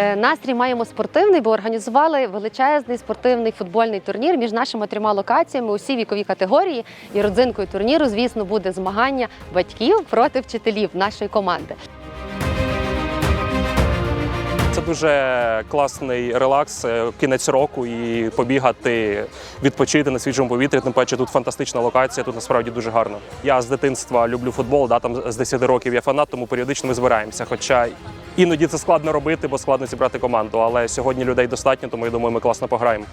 Е, Настрій маємо спортивний, бо організували величезний спортивний футбольний турнір між нашими трьома локаціями усі вікові категорії. І родзинкою турніру, звісно, буде змагання батьків проти вчителів нашої команди. Це дуже класний релакс, е, кінець року і побігати, відпочити на свіжому повітрі. Тим паче тут фантастична локація, тут насправді дуже гарно. Я з дитинства люблю футбол, да, там з 10 років я фанат, тому періодично ми збираємося. Хоча іноді це складно робити, бо складно зібрати команду. Але сьогодні людей достатньо, тому я думаю, ми класно пограємо.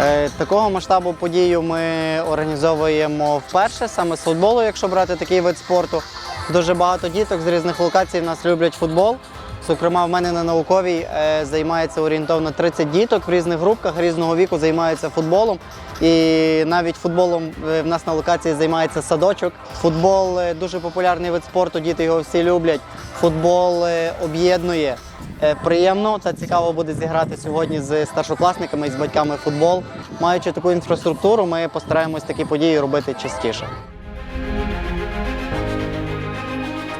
Е, Такого масштабу подію ми організовуємо вперше, саме з футболу, якщо брати такий вид спорту. Дуже багато діток з різних локацій в нас люблять футбол. Зокрема, в мене на науковій е, займається орієнтовно 30 діток в різних групках різного віку займаються футболом. І навіть футболом е, в нас на локації займається садочок. Футбол е, дуже популярний вид спорту, діти його всі люблять. Футбол об'єднує. Приємно та цікаво буде зіграти сьогодні з старшокласниками і з батьками футбол. Маючи таку інфраструктуру, ми постараємось такі події робити частіше.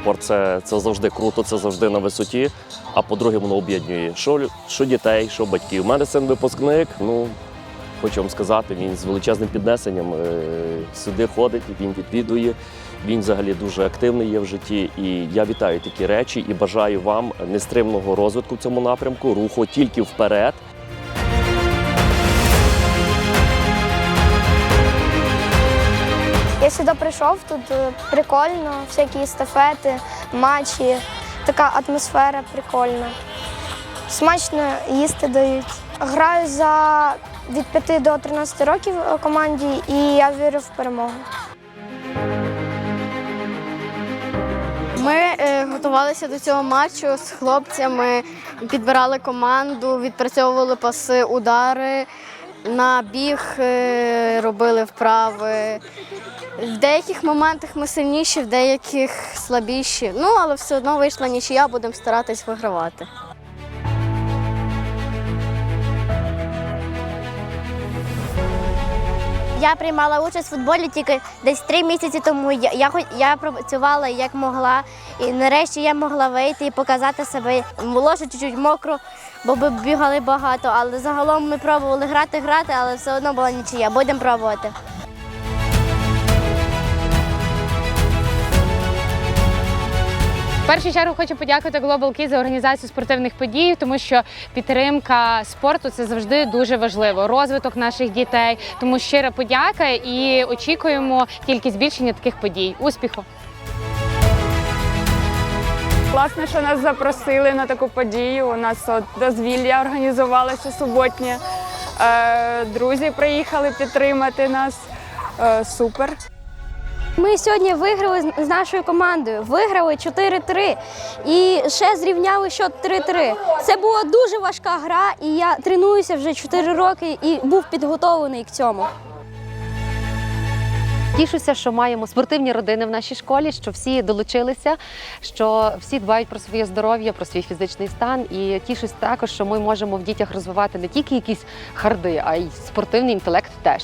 Спорт це, це завжди круто, це завжди на висоті. А по-друге, воно об'єднує що, що дітей, що батьків. У мене син випускник. Ну хочу вам сказати, він з величезним піднесенням е, сюди ходить, він відвідує. Він взагалі дуже активний є в житті. І я вітаю такі речі і бажаю вам нестримного розвитку в цьому напрямку, руху тільки вперед. Сюди прийшов, тут е, прикольно, всякі естафети, матчі, така атмосфера прикольна. Смачно їсти дають. Граю за від 5 до 13 років у команді і я вірю в перемогу. Ми е, готувалися до цього матчу з хлопцями, підбирали команду, відпрацьовували паси, удари, на біг е, робили вправи. В деяких моментах ми сильніші, в деяких слабіші. Ну, але все одно вийшла нічия, будемо старатись вигравати. Я приймала участь в футболі тільки десь три місяці тому. Я, я, я працювала як могла, і нарешті я могла вийти і показати себе. Було ще чуть-чуть мокро, бо ми бігали багато, але загалом ми пробували грати, грати, але все одно була нічия. Будемо пробувати. Першу чергу хочу подякувати Global Kids за організацію спортивних подій, тому що підтримка спорту це завжди дуже важливо. Розвиток наших дітей. Тому щира подяка і очікуємо тільки збільшення таких подій. Успіху! Класно, що нас запросили на таку подію. У нас от дозвілля організувалося суботнє. Е, Друзі приїхали підтримати нас. Е, Супер. Ми сьогодні виграли з- нашою командою. Виграли 4-3 і ще зрівняли счет 3-3. Це була дуже важка гра, і я тренуюся вже 4 роки і був підготовлений к цьому. Тішуся, що маємо спортивні родини в нашій школі, що всі долучилися, що всі дбають про своє здоров'я, про свій фізичний стан. І тішусь також, що ми можемо в дітях розвивати не тільки якісь харди, а й спортивний інтелект теж.